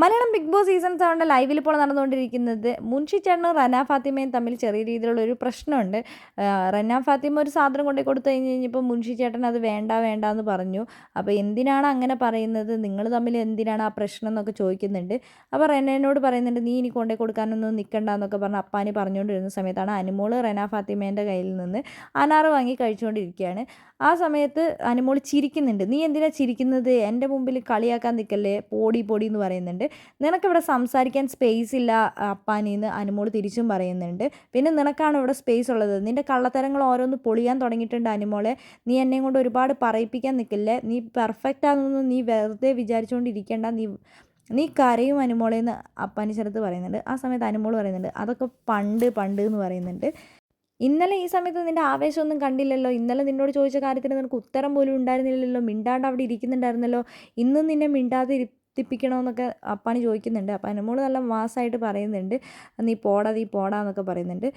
Malayalam Big Boss season സെവന്റെ ലൈവിൽ ഇപ്പോൾ നടന്നുകൊണ്ടിരിക്കുന്നത് മുൻഷി ചേട്ടനും റന ഫാത്തിമയും തമ്മിൽ ചെറിയ രീതിയിലുള്ള ഒരു പ്രശ്നമുണ്ട്. റന ഫാത്തിമ ഒരു സാധനം കൊണ്ടു കൊടുത്തു കഴിഞ്ഞ് കഴിഞ്ഞപ്പോൾ മുൻഷി ചേട്ടൻ അത് വേണ്ട വേണ്ട എന്ന് പറഞ്ഞു. അപ്പോൾ എന്തിനാണ് അങ്ങനെ പറയുന്നത്? നിങ്ങൾ തമ്മിൽ എന്തിനാണ് ആ പ്രശ്നം എന്നൊക്കെ ചോദിക്കുന്നുണ്ട്. അപ്പോൾ റനയോട് പറയുന്നുണ്ട് നീ ഇനി കൊണ്ടു കൊടുക്കാനൊന്നും നിൽക്കണ്ട എന്നൊക്കെ പറഞ്ഞ് അപ്പാനി പറഞ്ഞുകൊണ്ടിരുന്ന സമയത്താണ് അനുമോൾ റന ഫാത്തിമേന്റെ കയ്യിൽ നിന്ന് അനാറ് വാങ്ങി കഴിച്ചുകൊണ്ടിരിക്കുകയാണ്. ആ സമയത്ത് അനുമോൾ ചിരിക്കുന്നുണ്ട്. നീ എന്തിനാ ചിരിക്കുന്നത്? എന്റെ മുമ്പിൽ കളിയാക്കാൻ നിൽക്കല്ലേ? പോടി പൊടി എന്ന് പറയുന്നുണ്ട്. നിനക്കിവിടെ സംസാരിക്കാൻ സ്പേസ് ഇല്ല അപ്പാനിന്ന് അനുമോൾ തിരിച്ചും പറയുന്നുണ്ട്. പിന്നെ നിനക്കാണ് ഇവിടെ സ്പേസ് ഉള്ളത്. നിന്റെ കള്ളത്തരങ്ങൾ ഓരോന്ന് പൊളിയാൻ തുടങ്ങിയിട്ടുണ്ട് അനുമോളെ. നീ എന്നെയും കൊണ്ട് ഒരുപാട് പറയിപ്പിക്കാൻ നിൽക്കില്ലേ നീ പെർഫെക്റ്റ് ആണെന്നൊന്നും നീ വെറുതെ വിചാരിച്ചുകൊണ്ടിരിക്കേണ്ട നീ നീ കരയും അനുമോളെന്ന് അപ്പാനി ശരത്ത് പറയുന്നുണ്ട്. ആ സമയത്ത് അനുമോൾ പറയുന്നുണ്ട് അതൊക്കെ പണ്ട് പണ്ട് എന്ന് പറയുന്നുണ്ട്. ഇന്നലെ ഈ സമയത്ത് നിന്റെ ആവേശമൊന്നും കണ്ടില്ലല്ലോ? ഇന്നലെ നിന്നോട് ചോദിച്ച കാര്യത്തിന് നിനക്ക് ഉത്തരം പോലും ഉണ്ടായിരുന്നില്ലല്ലോ? മിണ്ടാണ്ട് അവിടെ ഇരിക്കുന്നുണ്ടായിരുന്നല്ലോ? ഇന്നും നിന്നെ മിണ്ടാതെ ഇരുത്തിപ്പിക്കണമെന്നൊക്കെ അപ്പാണി ചോദിക്കുന്നുണ്ട്. അപ്പം അനുമോൾ നല്ല മാസമായിട്ട് പറയുന്നുണ്ട്. നീ പോടാ നീ പോടാ എന്നൊക്കെ പറയുന്നുണ്ട്.